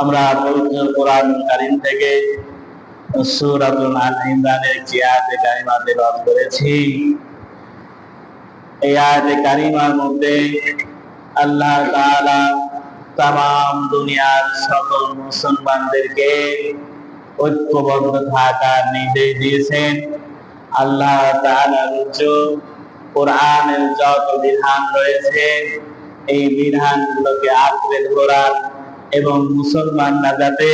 আমরা পবিত্র কোরআন কারিম থেকে সূরাতুল আল ইমরানের আয়াতে কারিমা তেলাওয়াত করেছি, এই আয়াতে কারিমার মধ্যে আল্লাহ তাআলা তাম দুনিয়ার সকল মুসলমানদেরকে ঐক্যবদ্ধ থাকার নির্দেশ দিয়েছেন। আল্লাহ তাআলার উচ্চ কোরআনের যত বিধান রয়েছে, এই বিধানগুলোকে আঁকড়ে ধরার এবং মুসলমানরা যাতে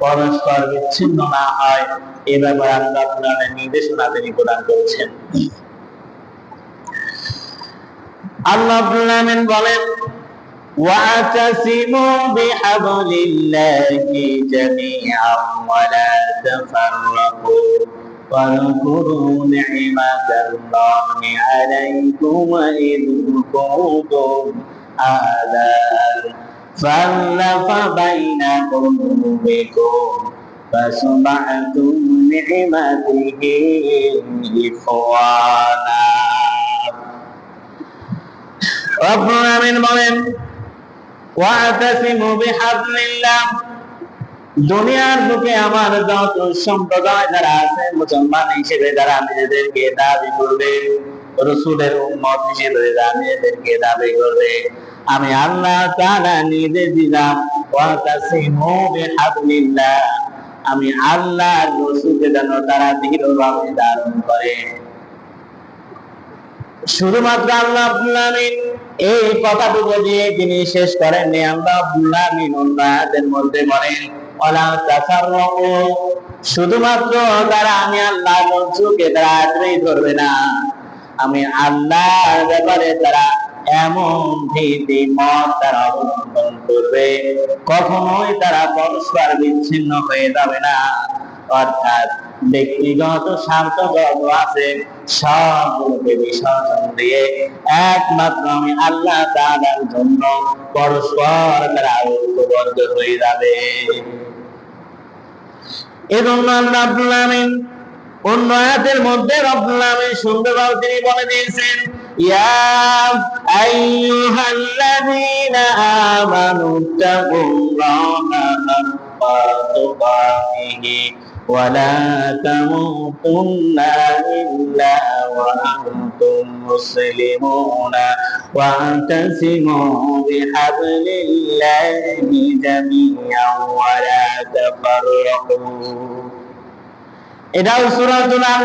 পরস্পর বিচ্ছিন্ন না হয় এ ব্যাপারে আল্লাহ কোরআনের নির্দেশনা তিনি প্রদান করেছেন আল্লাহ রাব্বুল আলামিন বলেন واعتصموا بحبل الله جميعا ولا تفرقوا واذكروا نعمة الله عليكم إذ كنتم أعداء فألف بين قلوبكم فأصبحتم بنعمته إخوانا رب العالمين বলেন واعتصموا بحبل الله দুনিয়ার বুকে আমার যত সম্প্রদায় যারা আছে মুসলমান হিসেবে যারা নিজেদেরকে দাবি করবে রসুলের উম্মত হিসেবে যারা নিজেদেরকে দাবি করবে আমি আল্লাহ নিজে দিলাম আমি আল্লাহ যেন তারা দৃঢ়ভাবে ধারণ করে। শুধুমাত্র আল্লাহ আব্দুল আমিন এই কথাটুকু দিয়ে তিনি শেষ করেন আল্লাহ আব্দুল আমিন অন্যায়তের মধ্যে বলেন তাসাররু শুধুমাত্র তারা আমি আল্লাহ রসুলকে তারা আঁকড়েই ধরবে না। আমি আল্লাহর ব্যাপারে তারা এমন ভীতি মত তারা অবলম্বন করবে। কখনোই তারা পরস্পর বিচ্ছিন্ন হয়ে যাবে না। অর্থাৎ ব্যক্তিগত স্বার্থ যত আছে। সবগুলোকে বিসর্জন দিয়ে একমাত্র আমি আল্লাহ তাআলার জন্য পরস্পর তারা ঐক্যবদ্ধ হয়ে যাবে। এজন্য আল্লাহ আব্দুল আমিন অন্য আয়াতের মধ্যে রব্বুল আমিন সুন্দরভাবে তিনি বলে দিয়েছেন ইয়া আইয়ুহাল্লাযীনা আমানু তাকুল্লাহা হাক্কা তুকাতিহি ولا تموتن إلا وأنتم مسلمون واعتصموا بحبل الله جميعا ولا تفرقوا এটাও সূরাতুল আল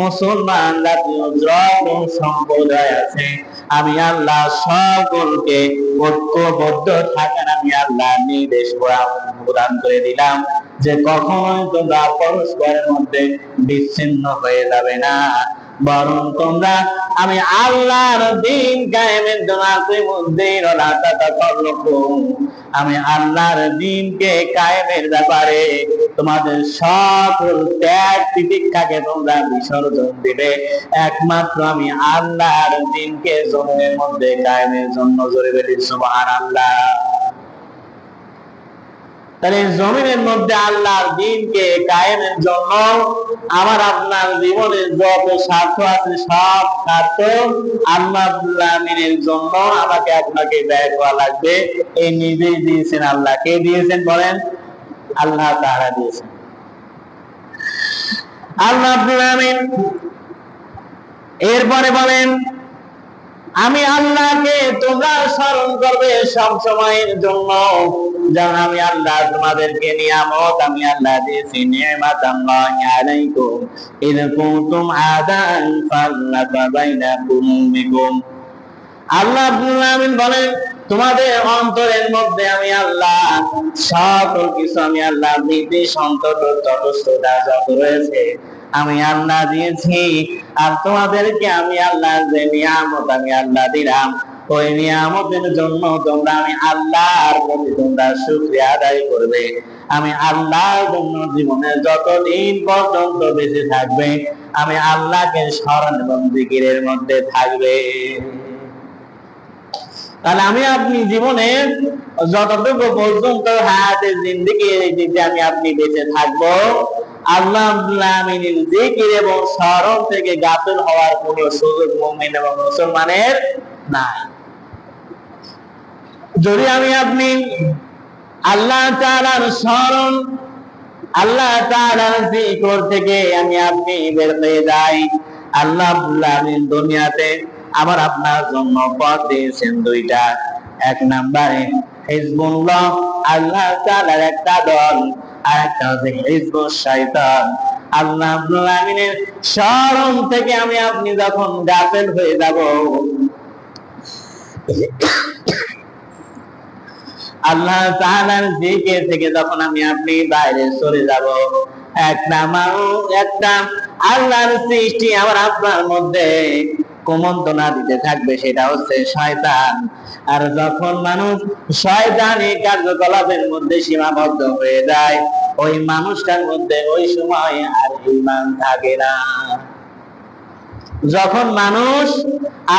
মুসলমান জাতীয় সম্প্রদায় আছে আমি আল্লাহ সকলকে ঐক্যবদ্ধ থাকার আমি আল্লাহ নির্দেশ প্রদান করে দিলাম যে কখনোই তোমরা পরস্পরের মধ্যে বিচ্ছিন্ন হয়ে যাবে না। বরং তোমরা আমি আল্লাহর দিন কায়েমের জন্য মধ্যেই আমি আল্লাহর দিনকে কায়েমের ব্যাপারে তোমাদের সকল ত্যাগ তিতিক্ষাকে তোমরা বিসর্জন দিবে। একমাত্র আমি আল্লাহর দিনকে জমিনের মধ্যে কায়েমের জন্য জোরে বেরি সুবহানাল্লাহ। তাহলে জমিনের মধ্যে আল্লাহর দিনকে কায়েমের জন্য আমার আপনার জীবনের যত স্বার্থ আছে সব স্বার্থ আল্লাহ জন্য আমাকে আপনাকে ব্যয় করা লাগবে। এই নিজেই দিয়েছেন আল্লাহ। কে দিয়েছেন বলেন? আল্লাহ তাহারা দিয়েছেন। আল্লাহ আব্দুল আমিন এরপরে বলেন আমি আল্লাহকে তোমরা স্মরণ করবে সব সময়ের জন্য। যেমন আমি আল্লাহ তোমাদেরকে নিয়ামত, আমি আল্লাহ দিয়েছি নিয়ামত, আল্লাহ আলাইকুম। ইদ কুনতুম আদান ফাল্লাফা বাইনা কুলুবিকুম আল্লাহ আমিন বলেন, তোমাদের অন্তরের মধ্যে আমি আল্লাহ সকল কিছু আমি আল্লাহ ভীতি সন্তত তটস্থতা যত রয়েছে। আমি আল্লাহ দিয়েছি। আর তোমাদেরকে আমি আল্লাহ, যে নিয়ামত আমি আল্লাহ দিলাম, ওই নিয়ামতের জন্য তোমরা আমি আল্লাহর প্রতি তোমরা শুকরিয়া আদায় করবে। আমি আল্লাহর জন্য জীবনের যতদিন পর্যন্ত বেঁচে থাকবে, আমি আল্লাহকে স্মরণ এবং জিকিরের মধ্যে থাকবে। তাহলে আমি আপনি জীবনে যতটুকু পর্যন্ত হায়াতের জিন্দিগি আমি আপনি বেঁচে থাকব আল্লাহ আমিনের জিকির এবং স্মরণ থেকে গাফিল হওয়ার সুযোগ মুমিন এবং মুসলমানের নাই। যদি আমি আপনি আল্লাহ তাআলার স্মরণ, আল্লাহ তাআলার থেকে আমি আপনি বের হয়ে যাই, আল্লাহ আমিন দুনিয়াতে আবার আপনার জন্য পথ দিয়েছেন দুইটা। এক নম্বরে হিজবুল্লাহ, আল্লাহ তাআলার একটা দল। হচ্ছে হিজবুল শয়তান। আল্লাহ আব্দুল আমিনের স্মরণ থেকে আমি আপনি যখন গাফেল হয়ে যাব, আল্লাহ তাআলার থেকে যখন আমি আপনি বাইরে সরে যাব, একটা মানুষ, একটা আল্লাহর সৃষ্টি আবার আপনার মধ্যে কুমন্তনা দিতে থাকবে সেটা হচ্ছে শয়তান। আর যখন মানুষ শয়তানি কার্যকলাপের মধ্যে সীমাবদ্ধ হয়ে যায়, ওই মানুষটার মধ্যে ওই সময় আর ইমান থাকে না। যখন মানুষ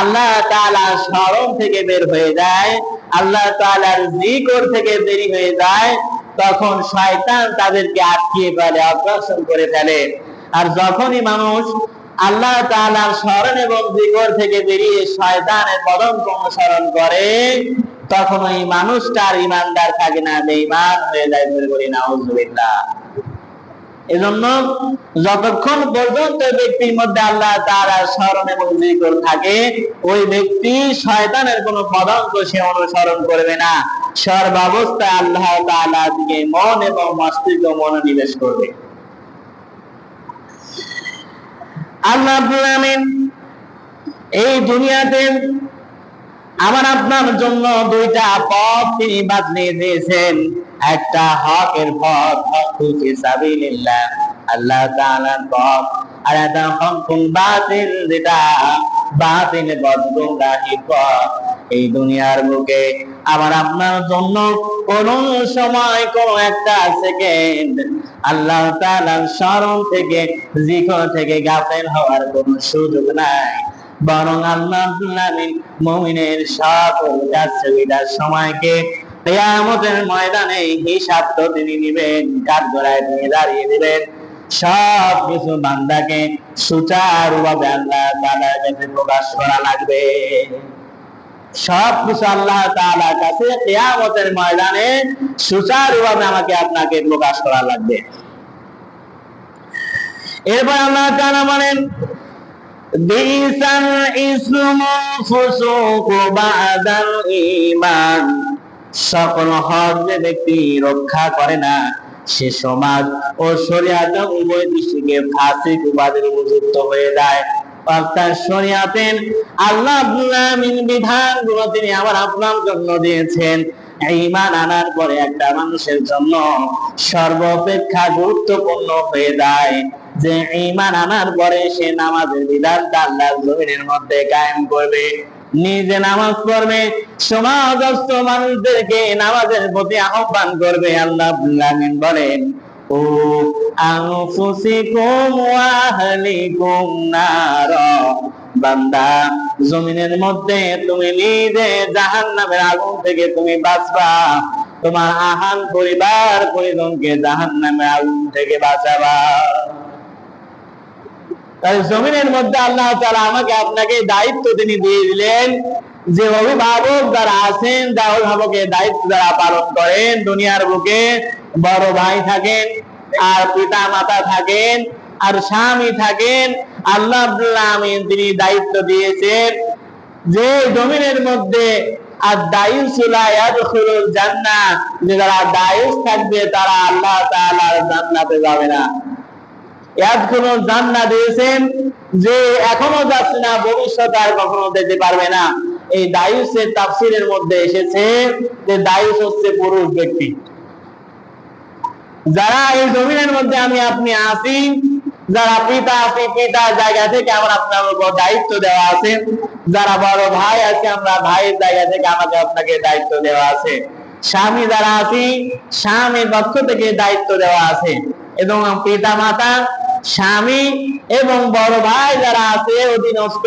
আল্লাহ তাআলা স্মরণ থেকে বের হয়ে যায়, আল্লাহ তাআলার জিকর থেকে দেরি হয়ে যায়, তখন শয়তান তাদেরকে আটকিয়ে ফেলে অগ্রসর করে ফেলে। আর যখনই মানুষ আল্লাহ তাআলার স্মরণ এবং জিকর থেকে বেরিয়ে শয়তানের পদঙ্ক অনুসরণ করে তখন ওই মানুষটার ইমানদার থাকে না, বেঈমান হয়ে যায় বলে বলি নাউজুবিল্লাহ। এজন্য যতক্ষণ পর্যন্ত ব্যক্তির মধ্যে আল্লাহ তাআলার স্মরণ এবং জিকর থাকে, ওই ব্যক্তি শয়তানের কোনো পদাঙ্ক সে অনুসরণ করবে না। সর্বাবস্থায় আল্লাহ তাআলা দিকে মন এবং মস্তিষ্ক মনোনিবেশ করবে। আল্লাহ এই দুনিয়াতে আমার আপনার জন্য দুইটা পথ তিনি বাতলে দিয়েছেন। একটা হকের পথ ফি সাবিলিল্লাহ, আল্লাহ তাআলার পথ। আর একটা হকুল বাতিল, যেটা বাতিল এই দুনিয়ার বুকে আমার আপনার জন্য কোন সময়, কোন একটা সেকেন্ড আল্লাহ স্মরণ থেকে, জিকর থেকে গাফেল হওয়ার কোন সুযোগ নাই। বরং আল্লাহ মুমিনের সকল কাজটার সময়কে কিয়ামতের ময়দানে হিসাব তো তিনি নিবেন, কাঠগড়ায় তিনি দাঁড়িয়ে দিবেন। সব কিছু বান্দাকে সুচারুভাবে আল্লাহ তাআলার কাছে প্রকাশ করা লাগবে। সব কিছু আল্লাহ তাআলার কাছে কিয়ামতের ময়দানে সুচারুভাবে আমাকে আপনাকে প্রকাশ করা লাগবে। এরপর আল্লাহ তাআলা বলেন বিসাল ইসমু ফুসুক বাদাল ঈমান। সকল যে ব্যক্তি রক্ষা করে না সে সমাজ ও শরিয়াত উভয় দৃষ্টিকে ফাসিক উপাধির উপযুক্ত হয়ে যায়। অর্থাৎ শরিয়াতের আল্লাহ আমিন বিধানগুলো তিনি আপনার জন্য দিয়েছেন। ঈমান আনার পরে একটা মানুষের জন্য সর্বাপেক্ষা গুরুত্বপূর্ণ হয়ে যায়। যে ইমান আনার পরে সে নামাজের বিধানটা আল্লাহর জমিনের মধ্যে কায়েম করবে। নিজে নামাজ পড়বে, সমাজস্থ মানুষদেরকে নামাজের প্রতি আহ্বান করবে, আল্লাহ বলেন, ও আনফুসিকুম ওয়া আহলিকুম বান্দা, জমিনের মধ্যে তুমি নিজে জাহান্নামের আগুন থেকে তুমি বাঁচবা, তোমার আহান পরিবার পরিজনকে জাহান্নামের আগুন থেকে বাঁচাবা। তাই জমিনের মধ্যে আল্লাহ তাআলা আমাকে আপনাকে দায়িত্ব তিনি দিয়ে দিলেন যে অভিভাবক যারা আছেন যা অভিভাবকের দায়িত্ব যারা পালন করেন, দুনিয়ার বুকে বড় ভাই থাকেন, আর পিতা মাতা থাকেন, আর স্বামী থাকেন, আল্লাহ আমিন তিনি দায়িত্ব দিয়েছেন যে জমিনের মধ্যে আর যারা দায়ুস থাকবে তারা আল্লাহ তাআলার জান্নাতে যাবে না। ইয়াদখুলু জান্নাত দিয়েছেন যে এখনও যাচ্ছে না, ভবিষ্যতে আর কখনো যেতে পারবে না। এই দায়ুসের তাফসিরের মধ্যে এসেছে যে দায়ুস হচ্ছে পুরুষ ব্যক্তি। যারা এই জমিনের মধ্যে আমি আপনি আসি যারা পিতা, আপনি পিতার জায়গা থেকে আমার আপনার উপর দায়িত্ব দেওয়া আছে, যারা বড় ভাই আছে, আমরা ভাইয়ের জায়গা থেকে আমাকে আপনাকে দায়িত্ব দেওয়া আছে। স্বামী যারা আছি, স্বামীর পক্ষ থেকে দায়িত্ব দেওয়া আছে। এবং পিতা মাতা স্বামী এবং বড় ভাই যারা আছে, অধীনস্থ,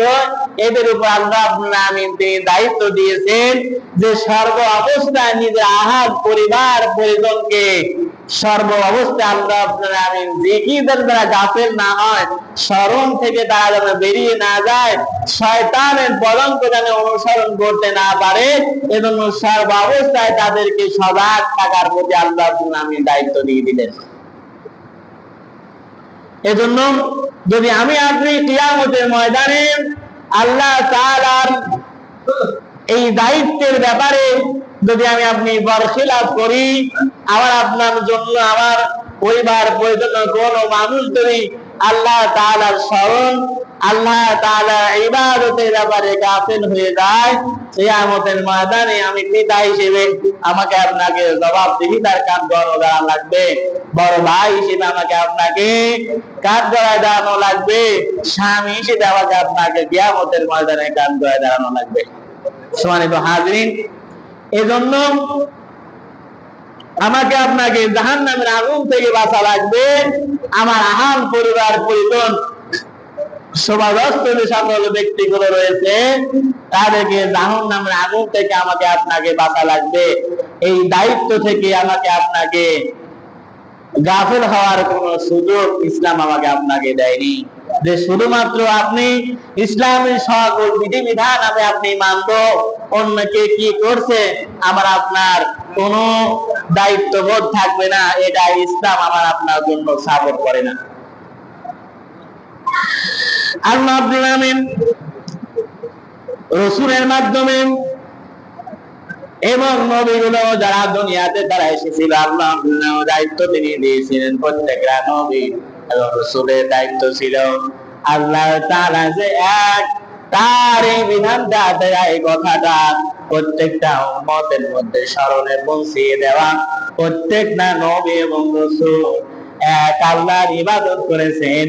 এদের উপর আল্লাহ আলামিন তিনি দায়িত্ব দিয়েছেন যে সর্ব অবস্থায় নিজের আহার পরিবার পরিজনকে সর্ব অবস্থায় আল্লাহ রাব্বুল আলামিন জিকিরদের দ্বারা গাফেল না হয়, স্মরণ থেকে তারা যেন বেরিয়ে না যায়, শয়তানের পলঙ্ক যেন অনুসরণ করতে না পারে এজন্য সর্ব অবস্থায় তাদেরকে সজাগ থাকার প্রতি আল্লাহ আলামিন দায়িত্ব দিয়ে দিলেন। এজন্য যদি আমি আপনি কিয়ামতের ময়দানে আল্লাহ তাআলার এই দায়িত্বের ব্যাপারে যদি আমি আপনি বরখিলাপ করি, আমার আপনার জন্য, আমার পরিবার পরিজন কোন মানুষ যদি আল্লাহ তাআলার স্মরণ, আল্লাহ তাআলা ইবাদতের ব্যাপারে গাফিল হয়ে যায়। কিয়ামতের ময়দানে আমি পিতা হিসেবে আমাকে আপনাকে জবাবদিহিতার কাজ গড় দেওয়া লাগবে। বড় ভাই হিসেবে আমাকে আপনাকে কাজ গড়ায় দাঁড়ানো লাগবে। স্বামী হিসেবে আমাকে আপনাকে কিয়ামতের ময়দানে কাজ গড়ায় দাঁড়ানো লাগবে। সম্মানিত হাজরিন, এজন্য আমাকে আপনাকে জাহান নামের আগুন থেকে বাঁচা লাগবে। আমার আহান পরিবার, পরিজন রয়েছে, তাদেরকে থেকে আমাকে আপনাকে লাগবে। এই দায়িত্ব থেকে আমাকে আপনাকে হওয়ার কোন সুযোগ ইসলাম আমাকে আপনাকে দেয়নি। যে শুধুমাত্র আপনি ইসলামের সকল বিধিবিধান আমি আপনি মানব অন্যকে কি করছে, আমার আপনার কোন দায়িত্ববোধ থাকবে না, এটা ইসলাম আমার আপনার জন্য সাপোর্ট করে না। আল্লাহ আব্দুল আমিন রসুলের মাধ্যমে এবং নবীগুলো যারা দুনিয়াতে তারা এসেছিল, আল্লাহ আব্দুল্লাহ দায়িত্ব তিনি দিয়েছিলেন প্রত্যেকটা নবী এবং রসুলের দায়িত্ব ছিল আল্লাহ তারা যে এক, তার এই এই কথাটা প্রত্যেকটা মধ্যে স্মরণে পৌঁছিয়ে দেওয়া, প্রত্যেকটা নবী এবং রসুল এক আল্লাহর ইবাদত করেছেন,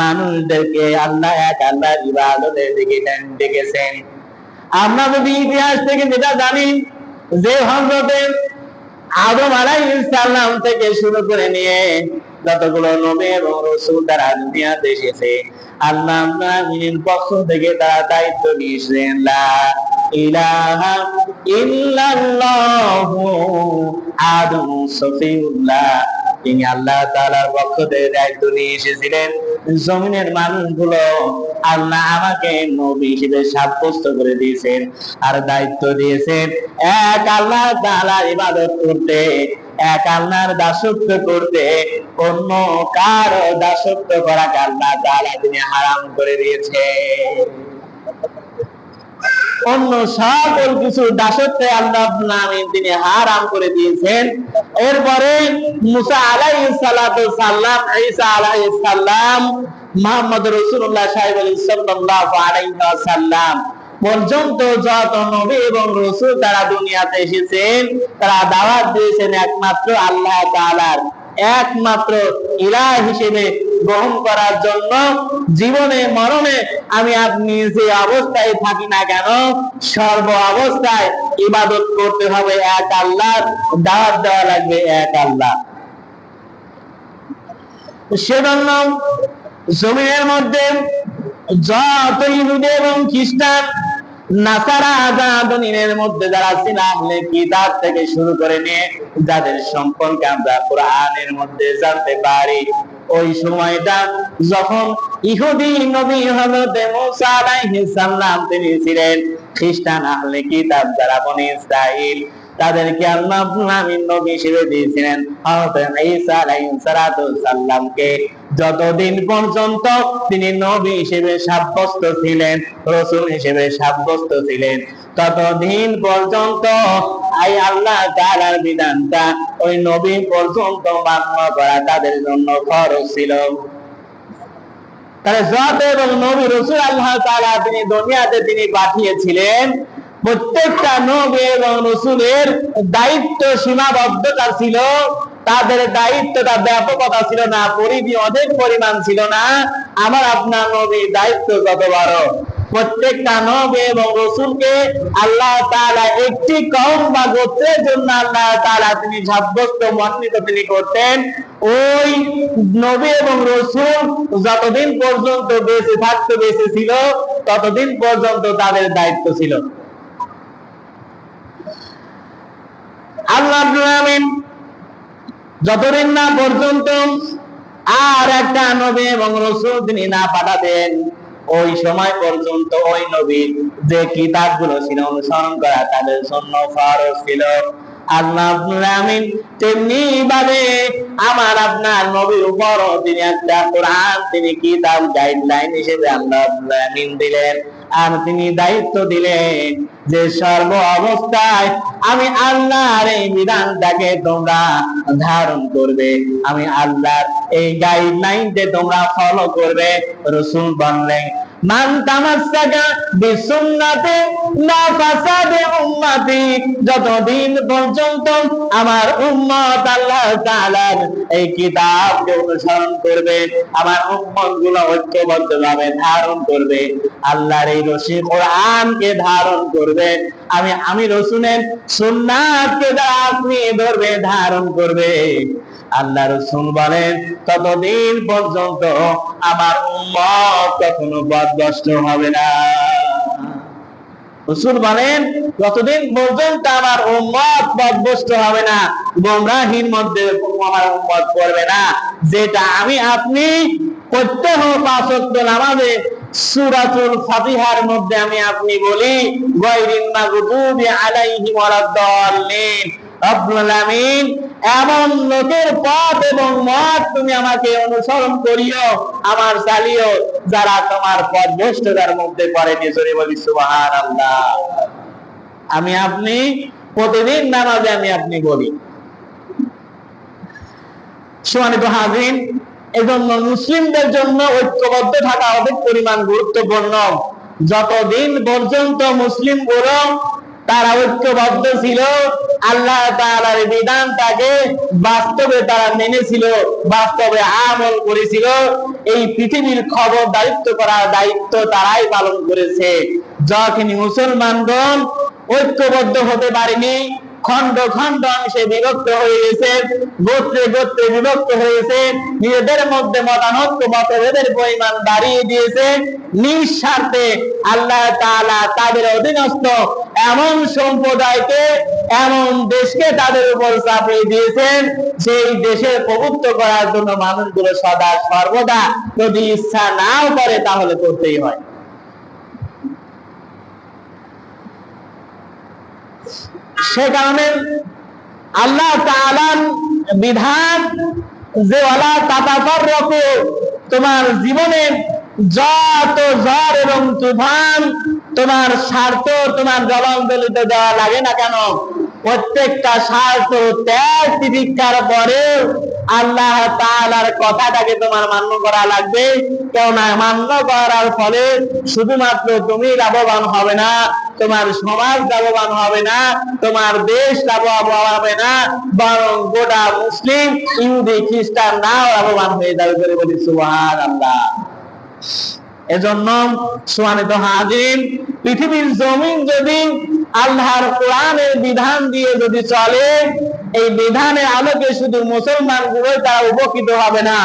মানুষদেরকে আল্লাহ এক আল্লাহর ইবাদতের দিকে ডেকেছেন। আমরা যদি ইতিহাস থেকে যেটা জানি, যে হজরতে আদম আলাইহিসসালাম থেকে শুরু করে নিয়ে যতগুলো নবী এবং রসুল তারা দুনিয়াতে এসেছে আল্লাহ পক্ষ থেকে তারা দায়িত্ব তিনি আল্লাহ পক্ষ থেকে দায়িত্ব নিয়ে এসেছিলেন। জমিনের মানুষগুলো আল্লাহ আমাকে নবী হিসেবে সাব্যস্ত করে দিয়েছেন আর দায়িত্ব দিয়েছেন। এক আল্লাহ তাআলার ইবাদত করতে এক আল্লাহর দাসত্ব করতে, অন্য কার দাসত্ব করাকে আল্লাহ তাআলা তিনি হারাম করে দিয়েছে। অন্য সকল কিছু দাসত্বে আল্লাহ আলামিন তিনি হারাম করে দিয়েছেন। এরপরে মুসা আলাইহিস সালাতু সাল্লাম ঈসা আলাইহিস সালাম, মুহাম্মদ রাসূলুল্লাহ সাল্লাল্লাহু আলাইহি ওয়াসাল্লাম পর্যন্ত যত নবী এবং রসুল তারা দুনিয়াতে এসেছেন, তারা দাওয়াত দিয়েছেন একমাত্র আল্লাহ তাআলার। একমাত্র ইলাহ হিসেবে গ্রহণ করার জন্য জীবনে, মরণে আমি আপনি যে অবস্থায় থাকি না কেন, সর্ব অবস্থায় ইবাদত করতে হবে এক আল্লাহ দাওয়াত দেওয়া লাগবে এক আল্লাহ সেজন্য জমিনের মধ্যে যত ইহুদি এবং খ্রিস্টান মধ্যে যারা কিতাব থেকে শুরু করে নিয়ে যাদের সম্পর্কে আমরা কোরআনের মধ্যে জানতে পারি, ওই সময়টা যখন ইহুদি নবী হযরত মুসা আলাইহিস সালাম তিনি ছিলেন, খ্রিস্টান আহলে কিতাব যারা বনি ইসরাইল তাদেরকে আল্লাহ আমিন নবী হিসেবে দিয়েছিলেন। ঈসা সালাতু যতদিন পর্যন্ত তিনি নবী হিসেবে সাব্যস্ত ছিলেন, রসুল হিসেবে সাব্যস্ত ছিলেন, ততদিন পর্যন্ত আই আল্লাহ তাআলার বিধানটা ওই নবী পর্যন্ত মান্য করা তাদের জন্য খরচ ছিল। তাহলে যত এবং নবী রসুল আল্লাহ তাআলা তিনি দুনিয়াতে তিনি পাঠিয়েছিলেন প্রত্যেকটা নবী এবং রসুলের দায়িত্ব সীমাবদ্ধতা ছিল। তাদের দায়িত্বটা ব্যাপকতা ছিল না, পরিধি অধিক পরিমাণ ছিল না। আমার আপনার নবীর দায়িত্ব যত বড়? প্রত্যেকটা নবী এবং রসুলকে আল্লাহ তাআলা একটি কম বা গোত্রের জন্য আল্লাহ তাআলা তিনি সাব্যস্ত, মনোনীত তিনি করতেন। ওই নবী এবং রসুল যতদিন পর্যন্ত বেঁচে থাকতে বেঁচে ছিল, ততদিন পর্যন্ত তাদের দায়িত্ব ছিল। আল্লাহ যতদিন না পর্যন্ত আর একটা নবী এবং রসুল তিনি না পাঠাতেন, ওই সময় পর্যন্ত ওই নবীর যে কিতাবগুলো ছিল অনুসরণ করা তাদের জন্য ফরজ ছিল। তেমনি ভাবে আমার আপনার নবীর উপর তিনি একটা কোরআন, তিনি কিতাব গাইডলাইন হিসেবে আল্লাহ দিলেন। আর তিনি দায়িত্ব দিলেন যে সর্ব অবস্থায় আমি আল্লাহর এই বিধানটাকে তোমরা ধারণ করবে। আমি আল্লাহর এই গাইডলাইন যে তোমরা ফলো করবে। রসুল বললেন যতদিন পর্যন্ত আমার উম্মত আল্লাহ তাআলার এই কিতাবকে অনুসরণ করবে, আমার উম্মতগুলো ঐক্যবদ্ধভাবে ধারণ করবে, আল্লাহর এই রশি কোরআনকে ধারণ করবে, আমি আমি রসুলের সুন্নাতকে আপনি ধরবে, ধারণ করবে। আল্লাহ রসুল বলেন, ততদিন পর্যন্ত আমার উম্মত কখনো পথভ্রষ্ট হবে না। রসুল বলেন যতদিন পর্যন্ত আমার উম্মত পথভ্রষ্ট হবে না, গোমরাহির মধ্যে আমার উম্মত পড়বে না। যেটা আমি আপনি প্রত্যহ পাঁচ ওয়াক্ত নামাজে, সূরাতুল ফাতিহার মধ্যে আমি আপনি বলি গায়রিল মাগদুবি আলাইহিম ওয়ালাদ-দাল্লিন, রব্বুল আলামিন এমন লোকের পথ এবং মত তুমি আমাকে অনুসরণ করিও, আমার চালিও, যারা তোমার পথভ্রষ্টতার মধ্যে পড়েনি জোরে বলি, সুবহানাল্লাহ। আমি আপনি, প্রতিদিন নামাজে আমি আপনি বলি। সুমানিত হাজিন এজন্য মুসলিমদের জন্য ঐক্যবদ্ধ থাকা অধিক পরিমাণ গুরুত্বপূর্ণ। যতদিন পর্যন্ত মুসলিমগুলো তারা ঐক্যবদ্ধ ছিল। আল্লাহ তালার বিধান তাকে বাস্তবে তারা মেনেছিল, বাস্তবে আমল করেছিল। এই পৃথিবীর খবর দায়িত্ব করার দায়িত্ব তারাই পালন করেছে। যখন মুসলমানগণ ঐক্যবদ্ধ হতে পারেনি খন্ড খন্ড অংশে বিভক্ত হয়ে গেছে গোত্রে গোত্রে বিভক্ত হয়েছে, নিজেদের মধ্যে মতানৈক্য, মতভেদের পরিমাণ বাড়িয়ে দিয়েছে। নিঃস্বার্থে আল্লাহ তাআলা তাদের অধীনস্থ এমন সম্প্রদায়কে, এমন দেশকে তাদের উপর চাপিয়ে দিয়েছেন সেই দেশের প্রভুত্ব করার জন্য মানুষগুলো সদা সর্বদা যদি ইচ্ছা নাও করে তাহলে করতেই হয়। সে কারণে আল্লাহ বিধান যে তোমার জীবনে যত জ্বর এবং তুফান তোমার স্বার্থ, তোমার জবানদলিতে দেওয়া লাগে না কেন? প্রত্যেকটা স্বার্থ ত্যাগ তিতিক্ষার পরে আল্লাহ তাআলার কথাটাকে তোমার মান্য করা লাগবে। কেননা মান্য করার ফলে শুধুমাত্র তুমি লাভবান হবে না, তোমার সমাজ লাভবান হবে না, তোমার দেশ লাভবান হবে না, বরং গোটা মুসলিম ইহুদি খ্রিস্টান নাও লাভবান হয়ে যাবে করে বলি সুবহান আল্লাহ এজন্য সুমানিত হাজির পৃথিবীর জমিন যদি আল্লাহর কোরআনের বিধান দিয়ে যদি চলে, এই বিধানের আলোকে শুধু মুসলমান গুলোই তারা উপকৃত হবে না,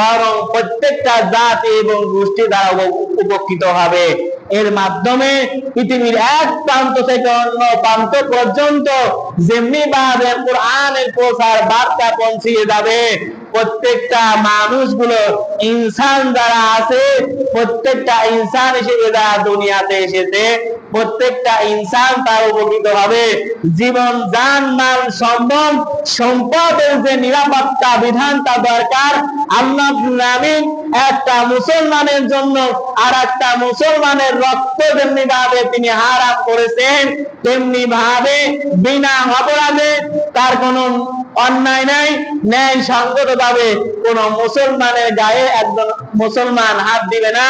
বরং প্রত্যেকটা জাতি এবং গোষ্ঠী দ্বারা উপকৃত হবে। এর মাধ্যমে পৃথিবীর এক প্রান্ত থেকে অন্য প্রান্ত পর্যন্ত যেমনি ভাবে কোরআনের প্রচার বার্তা পৌঁছিয়ে যাবে প্রত্যেকটা মানুষগুলো ইনসান যারা আছে প্রত্যেকটা ইনসান হিসেবে যারা দুনিয়াতে এসেছে। প্রত্যেকটা ইনসান তার উপকৃত হবে। জীবন যান মাল সম্ভব সম্পদের যে নিরাপত্তা বিধানটা দরকার। আল্লাহ আমিন একটা মুসলমানের জন্য আর একটা মুসলমানের রক্ত যেমনি ভাবে তিনি হারাম করেছেন, তেমনি ভাবে বিনা অপরাধে তার কোনো অন্যায় নাই ন্যায় সঙ্গত ভাবে কোন মুসলমানের গায়ে একজন মুসলমান হাত দিবে না,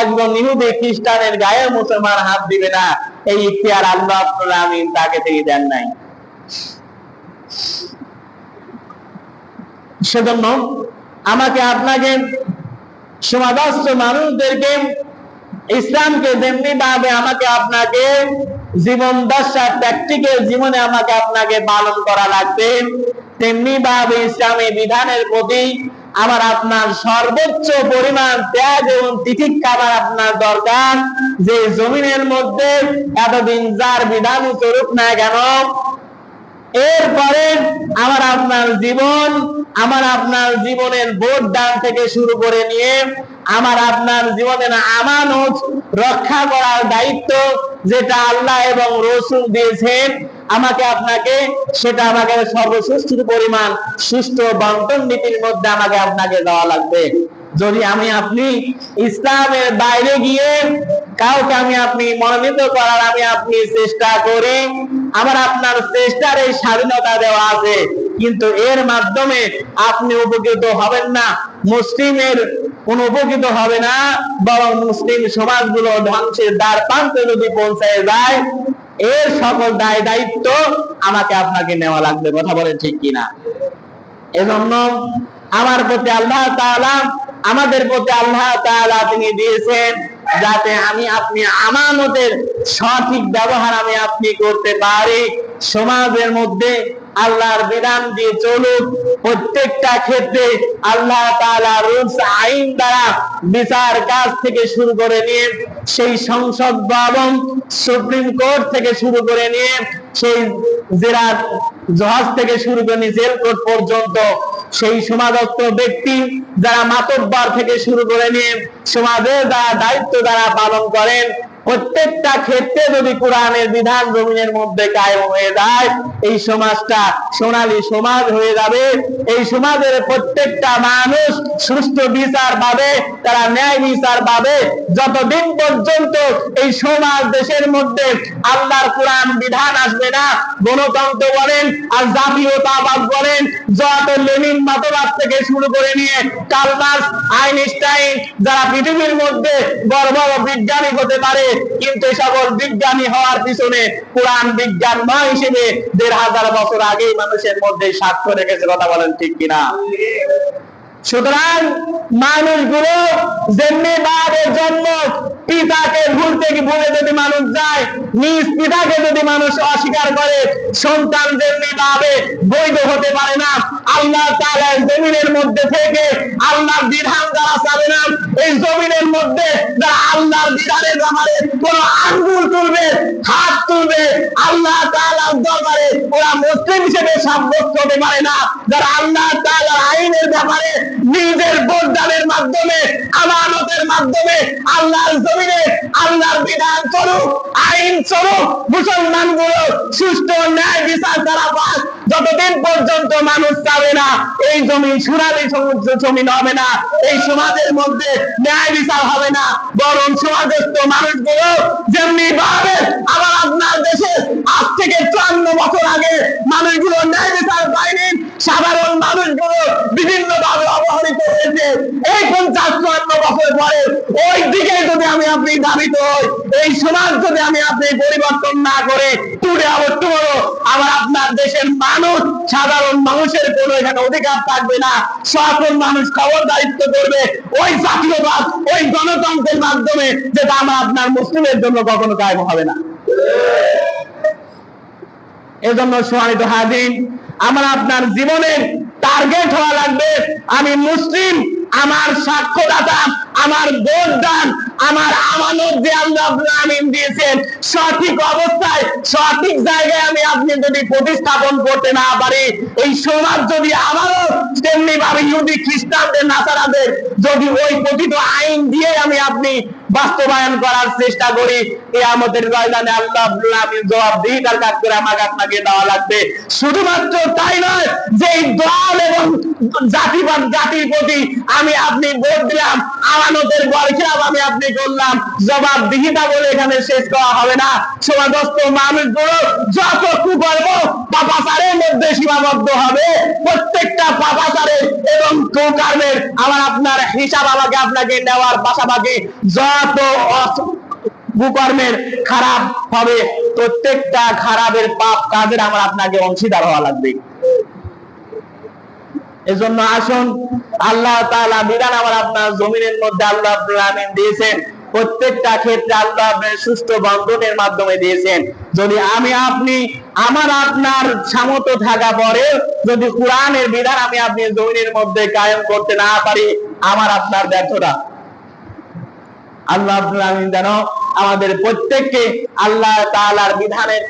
একজন ইহুদি খ্রিস্টানের গায়ে মুসলমান হাত দিবে না। এই ইতিহার আল্লাহ আমিন তাকে থেকে দেন নাই। সেজন্য আমাকে আপনাকে, সমাজস্থ মানুষদেরকে, ইসলামকে যেমনি ভাবে আমাকে আপনাকে, জীবন দশা প্র্যাকটিক্যাল জীবনে আমাকে আপনাকে পালন করা লাগবে, তেমনি ভাবে ইসলামী বিধানের প্রতি আমার আপনার সর্বোচ্চ পরিমাণ ত্যাগ এবং তিতিক্ষা আমার আপনার দরকার। যে জমিনের মধ্যে এতদিন যার বিধান চলুক না কেন এরপরে আমার আপনার জীবন, আমার আপনার জীবনের ভোট দান থেকে শুরু করে নিয়ে আমার আপনার জীবনের আমানত রক্ষা করার দায়িত্ব যেটা আল্লাহ এবং রসুল দিয়েছেন, আমাকে আপনাকে, সেটা আমাকে সর্বশ্রেষ্ঠ পরিমাণ সুস্থ বন্টন নীতির মধ্যে আমাকে আপনাকে দেওয়া লাগবে। যদি আমি আপনি ইসলামের বাইরে গিয়ে কাউকে আমি আপনি মনোনীত করার আমি আপনি চেষ্টা করি, আমার আপনার চেষ্টার এই স্বাধীনতা দেওয়া আছে। কিন্তু এর মাধ্যমে আপনি উপকৃত হবেন না। মুসলিমের কোন উপকৃত হবে না, বরং মুসলিম সমাজগুলো ধ্বংসের দ্বার প্রান্তে যদি পৌঁছায় যায়, এর সকল দায় দায়িত্ব আমাকে আপনাকে নেওয়া লাগবে। কথা বলে ঠিক কিনা? এজন্য আমার প্রতি আল্লাহ তাআলা আমাদের প্রতি আল্লাহ তাআলা তিনি দিয়েছেন যাতে আমি আপনি আমানতের সঠিক ব্যবহার আমি আপনি করতে পারি। সমাজের মধ্যে আল্লাহর বিধান দিয়ে চলুক। প্রত্যেকটা ক্ষেত্রে আল্লাহ তাআলা রুলস, আইন দ্বারা বিচার কাজ থেকে শুরু করে নিয়ে সেই সংসদ ভবন সুপ্রিম কোর্ট থেকে শুরু করে নিয়ে সেই জেলা জজ থেকে শুরু করে জেল কোর্ট পর্যন্ত সেই সমাজস্থ ব্যক্তি যারা মাতব্বর থেকে শুরু করে নিয়ে সমাজের দ্বারা দায়িত্ব দ্বারা পালন করেন প্রত্যেকটা ক্ষেত্রে যদি কোরআনের বিধান জমিনের মধ্যে কায়েম হয়ে যায়, এই সমাজটা সোনালী সমাজ হয়ে যাবে। এই সমাজের প্রত্যেকটা মানুষ সুষ্ঠু বিচার পাবে, তারা ন্যায় বিচার পাবে। যতদিন পর্যন্ত এই সমাজ দেশের মধ্যে আল্লাহর কোরআন বিধান আসবে না, গণতন্ত্র বলেন আর জাতীয়তাবাদ বলেন, যত লেনিন মতবাদ থেকে শুরু করে নিয়ে কালমাস, আইনস্টাইন, যারা পৃথিবীর মধ্যে বড় বিজ্ঞানী হতে পারে কিন্তু সকল বিজ্ঞানী হওয়ার পিছনে কোরআন বিজ্ঞান মা হিসেবে দেড় হাজার বছর আগেই মানুষের মধ্যে স্বার্থ রেখেছে, কথা বলেন ঠিক কিনা? সুতরাং মানুষগুলো যেমনি ভাবে জন্ম পিতাকে ভুলতে কি ভুলে যদি মানুষ যায়, নিজ পিতাকে যদি মানুষ অস্বীকার করে, সন্তান যেমনি ভাবে বৈধ হতে পারে না, আল্লাহ তাআলা জমিনের মধ্যে থেকে আল্লাহর বিধান যারা চাবে না, এই জমিনের মধ্যে যারা আল্লাহর বিধানের ব্যাপারে কোন আঙ্গুল তুলবে, হাত তুলবে, আল্লাহ তাআলার দরবারে ওরা মুসলিম হিসেবে সাব্যস্ত হতে পারে না। যারা আল্লাহ তাআলার আইনের ব্যাপারে নিজের ভোটদানের মাধ্যমে আমানতের মাধ্যমে আল্লাহর জমিনে আল্লাহর বিধান চলুক আইন চলুক মুসলমানগুলো সুষ্ঠু ন্যায় বিচার তারা পাক। যতদিন পর্যন্ত মানুষ চাবে না, এই জমি সুরালি সমুদ্র জমিন হবে না, এই সমাজের মধ্যে ন্যায় বিচার হবে না। বরং সমাজস্থ মানুষগুলো যেমনি ভাবে, আবার আপনার দেশে আজ থেকে চুয়ান্ন বছর আগে মানুষগুলো ন্যায় বিচার পায়নি, সাধারণ মানুষগুলো বিভিন্ন ভাবে অবহেলিত হয়েছে। এই পঞ্চাশ চুয়ান্ন বছর পরে ওই দিকে যদি আমি আপনি দাবিত হই, এই সমাজ যদি আমি আপনি পরিবর্তন না করে টুডে আবার টুমোরো আবার আপনার দেশের মানুষ, সাধারণ মানুষের কোনো এখানে অধিকার থাকবে না। সকল মানুষ খবর দায়িত্ব করবে। ওই জাতীয়বাদ, ওই গণতন্ত্রের মাধ্যমে যেটা আমার আপনার মুসলিমের জন্য কখনো কায়েম হবে না। এজন্য সম্মানিত হাজিন, আমার আপনার জীবনের টার্গেট হওয়া লাগবে। আমি মুসলিম, আমার সাক্ষ্যদাতা আমার ভোট আমার আমানত যে রাব্বুল আলামিন দিয়েছেন, সঠিক অবস্থায়, সঠিক জায়গায় আমি আপনি যদি প্রতিস্থাপন করতে না পারি, এই সমাজ যদি আমারও তেমনি ভাবে ইহুদি, খ্রিস্টানদের, নাসারাদের যদি ওই প্রকৃত আইন দিয়ে আমি আপনি বাস্তবায়ন করার চেষ্টা করি এই আমাদের ময়দানে আল্লাহ আলামিন জবাব দিই তার কাজ করে আমাকে আপনাকে দেওয়া লাগবে। শুধুমাত্র তাই নয় যে দল এবং জাতিবাদ, জাতির প্রতি আমি আপনি ভোট দিলাম আমানতের বরখেলাপ আমি আপনি করলাম। জবাব দিহিতা বলে এখানে শেষ করা হবে না। সমাজস্থ মানুষগুলো যত কুকর্ম পাপাচারের মধ্যে সীমাবদ্ধ হবে, প্রত্যেকটা পাপাচারের এবং কুকর্মের আমার আপনার হিসাব আমাকে আপনাকে নেওয়ার পাশাপাশি যত কুকর্মের খারাপ হবে, প্রত্যেকটা খারাপের পাপ কাজের আমার আপনাকে অংশীদার হওয়া লাগবে। এজন্য আসুন, আল্লাহ তাআলা বিধান আমার আপনার জমিনের মধ্যে আল্লাহ আলামিন দিয়েছেন, প্রত্যেকটা ক্ষেত্রে আল্লাহ আপনার সুস্থ বন্ধনের মাধ্যমে দিয়েছেন। যদি আমি আপনি, আমার আপনার সামর্থ্য থাকা পরে যদি কোরআনের বিধান আমি আপনি জমিনের মধ্যে কায়েম করতে না পারি, আমার আপনার ব্যর্থতা। আল্লাহ আলামিন যেন আমাদের প্রত্যেককে আল্লাহ তাআলার বিধানের